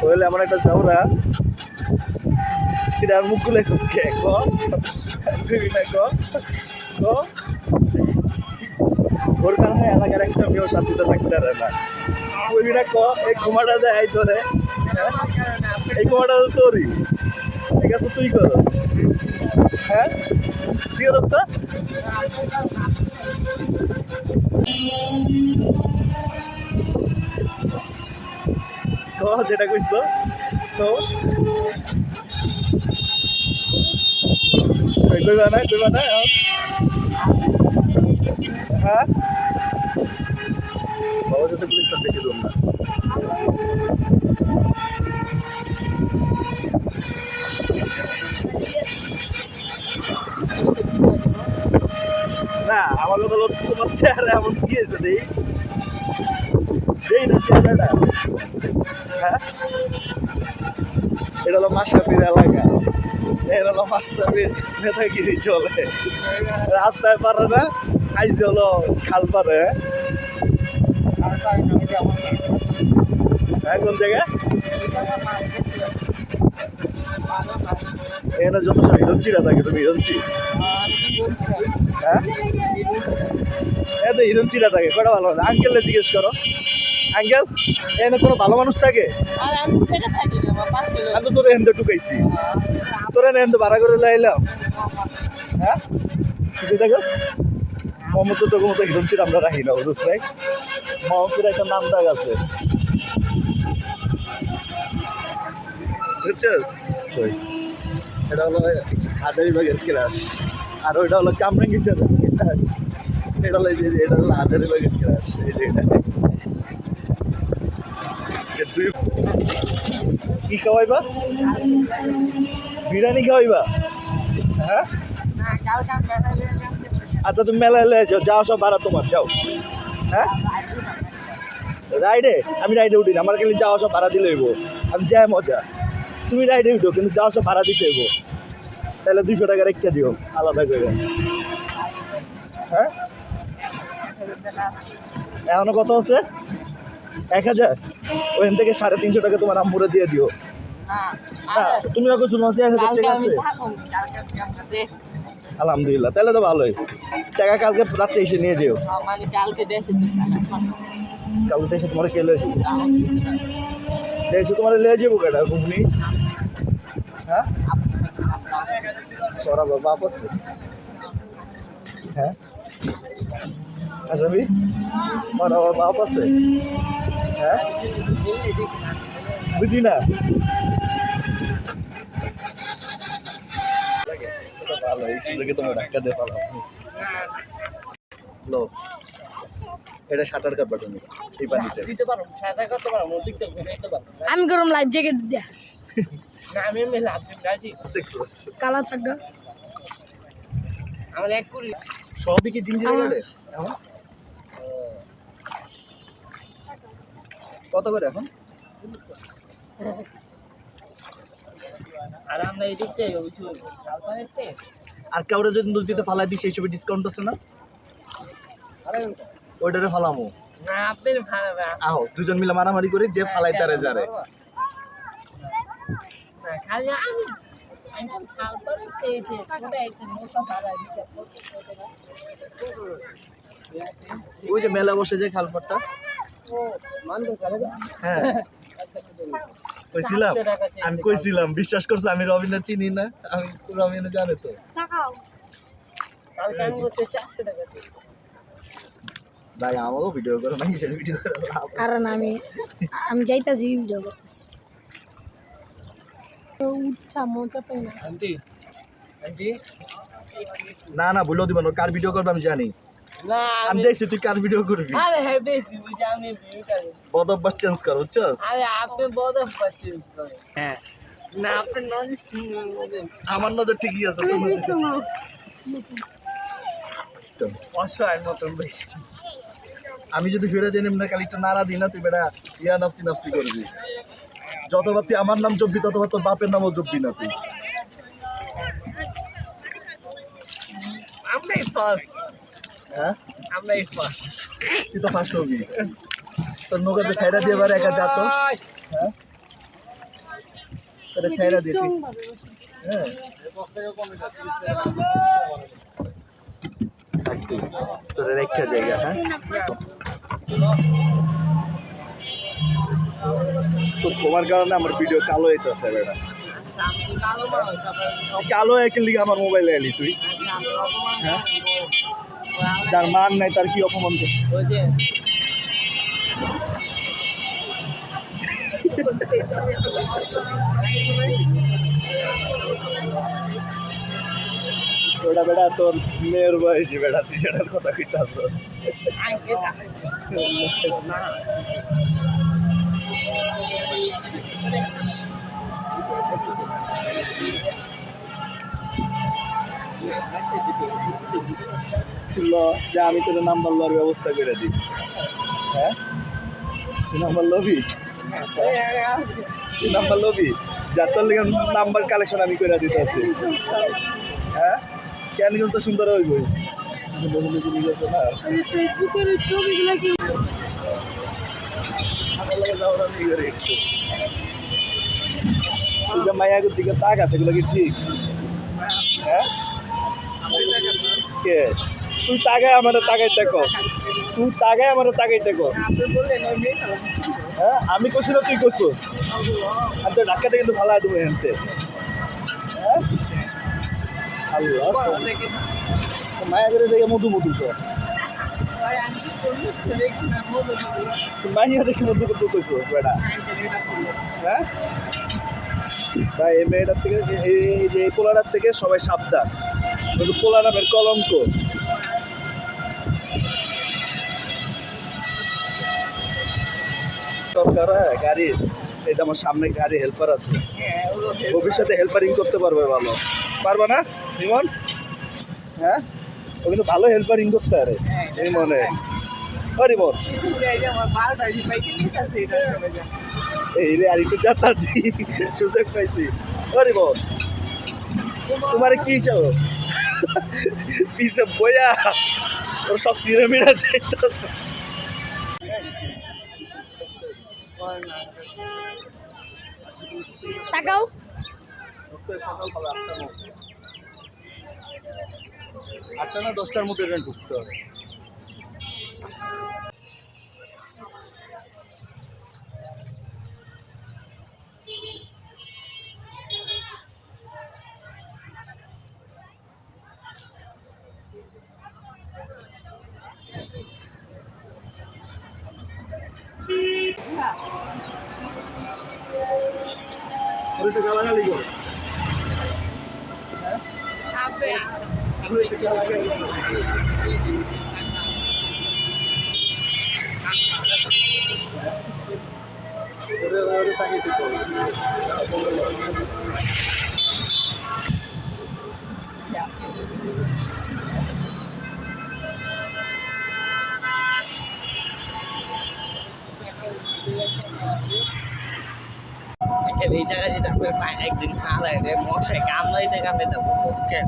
হইলে আমার একটা চাউরা এটা আর মুখ গুলাইছিস কে? না ওর কারণে এলাকার একটা মেয়েও শান্তিতে থাকতে পারে না। কইবি না, ক? এই ঘুমাটা দেয় তোরে? এই ঘুমাটা তোরই। ঠিক আছে, তুই করস। হ্যাঁ? তুই করস তো? যেটা কইছ? তো কই, কইবা না কইবা না হ্যাঁ? বাবা যাতে পুলিশটা বেশি দূর না। না, আমার কথা লোক তোমার চেহারা এমন কি দেই? না হ্যাঁ? এটা হলো এলাকা। এটা হলো চলে। রাস্তায় পারে না আইজ হলো খাল পারে। হ্যাঁ জায়গায়? এখানে যত সব হিরঞ্চিরা থাকে তুমি হিরঞ্চি হ্যাঁ? এ তো হিরঞ্চিরা থাকে কটা ভালো আঙ্কেলকে জিজ্ঞেস করো। আঙ্কেল এখানে কোনো ভালো মানুষ থাকে? আমি না তো তোর এখান ঢুকাইছি। তোর এখান ভাড়া করে লাইলাম হ্যাঁ? দেখস? মোহাম্মদ তো তোর মতো হিরঞ্চির আমরা রাখি না বুঝছ নাই? মোহাম্মদের একটা নাম দাগ আছে। বুঝছিস এটা হলো হাজারিবাগের ক্লাস আর ওইটা হলো কামরাঙ্গির ক্লাস এটা হলো যে, এটা হলো এই যে এটা। দুই কি খাওয়াইবা? বিরিয়ানি খাওয়াইবা? হ্যাঁ। আচ্ছা তুমি মেলায় লে যাও। যাও সব ভাড়া তোমার, যাও। হ্যাঁ? রাইডে? আমি রাইডে উঠি না। আমার খালি যাওয়া সব ভাড়া দিলে আমি যাই মজা। তুমি রাইডে উঠো কিন্তু যাওয়া সব ভাড়া দিতে হইব। তাহলে দুইশো টাকা রেখে দিও আলাদা করে। হ্যাঁ? এখনও কত আছে? এক হাজার? ওখান থেকে সাড়ে তিনশো টাকা তোমার আম্মুরে দিয়ে দিও। না তুমি এখন শুনো আছি এক হাজার টাকা আছে। দেশ- আলহামদুলিল্লাহ তাহলে তো ভালোই। টাকা কালকে রাত্রে এসে নিয়ে যেও। মানে কালকে দেশে দেশে তোমার কে না। দেশে তোমার লয়ে যাব কেটা ঘুগনি? হ্যাঁ বাপ আছে? হ্যাঁ? বাবা বাপ আছে? হ্যাঁ? বুঝি না? সেটা ভালো এই সুযোগে তোমার ধাক্কা দিয়ে পারলাম লো এটা কাটবা তুমি এই পানিতে। দিতে পারো সাদা করতে পারো নদীর তো ঘুরাইতে পারো। আমি গরম লাইফ জ্যাকেট দিয়া। কালা থাকবে আমার এক কুড়ি। সবই কি জিঞ্জিরা করে এখন? কত করে এখন? আর আমরা এই দিক থেকে উঁচু আর কাউরে যদি নদীতে ফালাই দিই সেই হিসেবে ডিসকাউন্ট আছে না? ওইটারে ফালামো। না আপনার ভালো না আহো দুজন মিলে মারামারি করে যে ফালাই তারে যারে না খালি আমি একদম কালপানিতে এসে পুরো একটা নৌকা ভাড়া দিচ্ছে ওই যে মেলা বসে যে খালপাটটা। হ্যাঁ। কইছিলাম, আমি কইছিলাম, বিশ্বাস করছ, আমি রবিনা চিনি না, আমি রবিনা জানে তো। ভাই, আমাকেও ভিডিও করো না ভিডিও করে কারণ আমি আমি যাইতাছি ভিডিও করতেছি। না। Auntie auntie. না না দিবেন কার ভিডিও করবে আমি জানি। আমি আমি দেখছি তুই কার ভিডিও করবি? আরে হ্যাঁ বেশি বুঝি আমি চেঞ্জ কর বুঝছস? আরে আপনি হ্যাঁ। না আপনি নন আমার নজর ঠিকই আছে মতন বেশি আমি যদি ফিরে যাই না কালি একটু নাড়া দিই না তুই বেটা ইয়া নাফসি নাফসি করবি। যতবার তুই আমার নাম জপবি ততবার তোর বাপের নামও জপবি না তুই। ফার্স্ট হ্যাঁ? ফার্স্ট তুই তো ফার্স্ট হবি। তোর নৌকাতে ছাইরা দিয়ে এবার একা যা তো। হ্যাঁ? তোর ছাইরা দিয়ে হ্যাঁ। তোর রেখা জায়গা হ্যাঁ? তোর তোমার কারণে আমার ভিডিও কালো হইতেছে বেটা আচ্ছা তো কালো আপনার লিগে আমার মোবাইলে এলি তুই। আচ্ছা হ্যাঁ? যার মান নাই তার কি অপমান ওটা বেটা তোর মেয়ের বয়সী বেটা তুই সেটার কথা আঙ্কে না যা, আমি তোর নাম্বার লওয়ার ব্যবস্থা করে দিই। হ্যাঁ? নাম্বার লবি? নাম্বার লবি? যার তোর লেগে নাম্বার কালেকশন আমি করে দিতে আছি হ্যাঁ? কেন তো সুন্দর হইব? ফেসবুকের ছবিগুলো কি যাওয়ার আমি করে মায়াগুর দিকে তাক আছে, এগুলো কি ঠিক? হ্যাঁ? কে? তুই তাকায় আমার তাকাইতে কস তুই তাকায় আমার ওই মেয়েটা হ্যাঁ? আমি কছি না তুই করছিস আমি তো ঢাকাতে কিন্তু ভালো দেবো হেনতে হ্যাঁ? আল্লাহ। মায়া করে দেখে মধু মধু তো মাইয়া দেখে মধু মধু কইছিস বেটা। হ্যাঁ? ভাই, এই মেয়েটার থেকে এই যে এই পোলাটার থেকে সবাই সাবধান। কিন্তু পোলা নামের কলঙ্ক। দরকার, হয় গাড়ির এই আমার সামনে গাড়ি হেল্পার আছে। ভবিষ্যতে হেল্পারিং করতে পারবে ভালো। পারবে না, রিমন? হ্যাঁ? ও কিন্তু ভালো হেল্পারিং করতে পারে এই মনে সবাই জানে। এই রে আর একটু যাতাছি সুযোগ পাইছি। ও রিমন তোমার কি চাও পিছে বইয়া ওর সব সিরামিরা চাইতেছে তাকাও। আটটা না দশটার মধ্যে ঢুকতে হবে। একটু গালাগালি করে তাকিয়ে দিতে হবে। জায়গায় যেতে আপনার পায়ে একদিন ভালো লাগে মশাই কামড়াইতে কামড়াইতে বসছে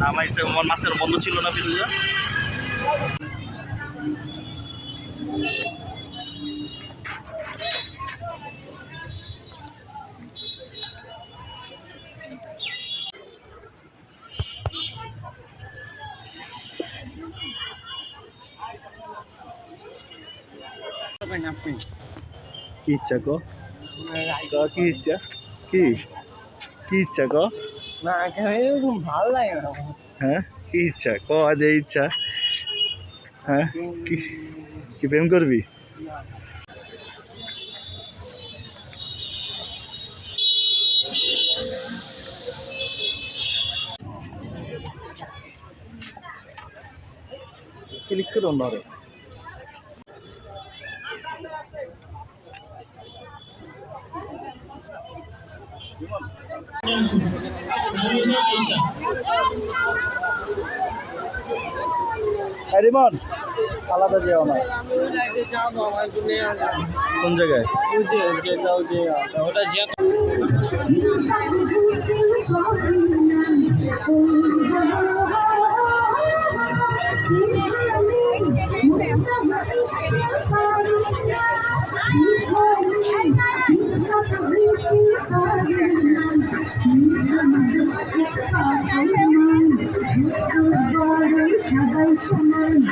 নামাইছে আমার মাছের বন্ধ ছিল না ফিরুজা কি ইচ্ছা কো ইচ্ছা? কি? কি ইচ্ছা ক না ভালো লাগে না। হ্যাঁ? কি ইচ্ছা? ক আজ এই ইচ্ছা? হ্যাঁ? কি? কি প্রেম করবি? ক্লিক করো নরে রিমন? আলাদা যেও না। কোন জায়গায়? আচ্ছা, ওটা I'm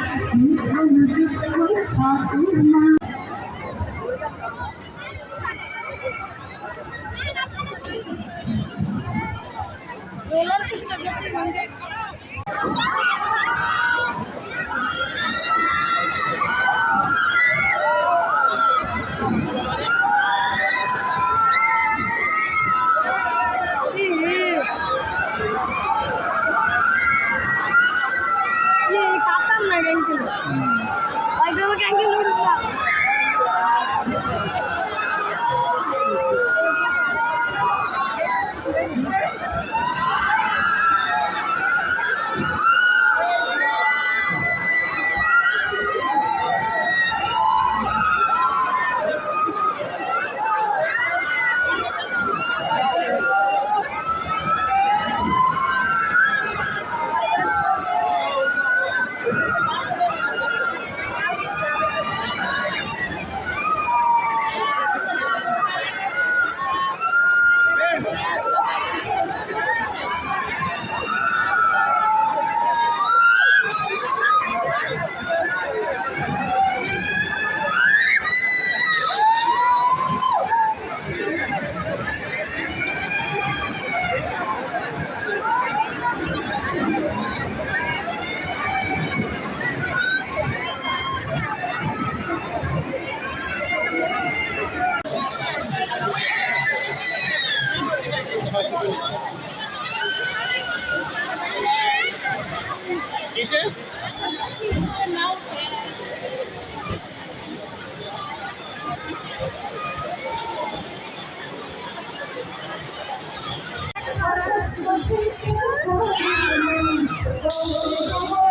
Oh,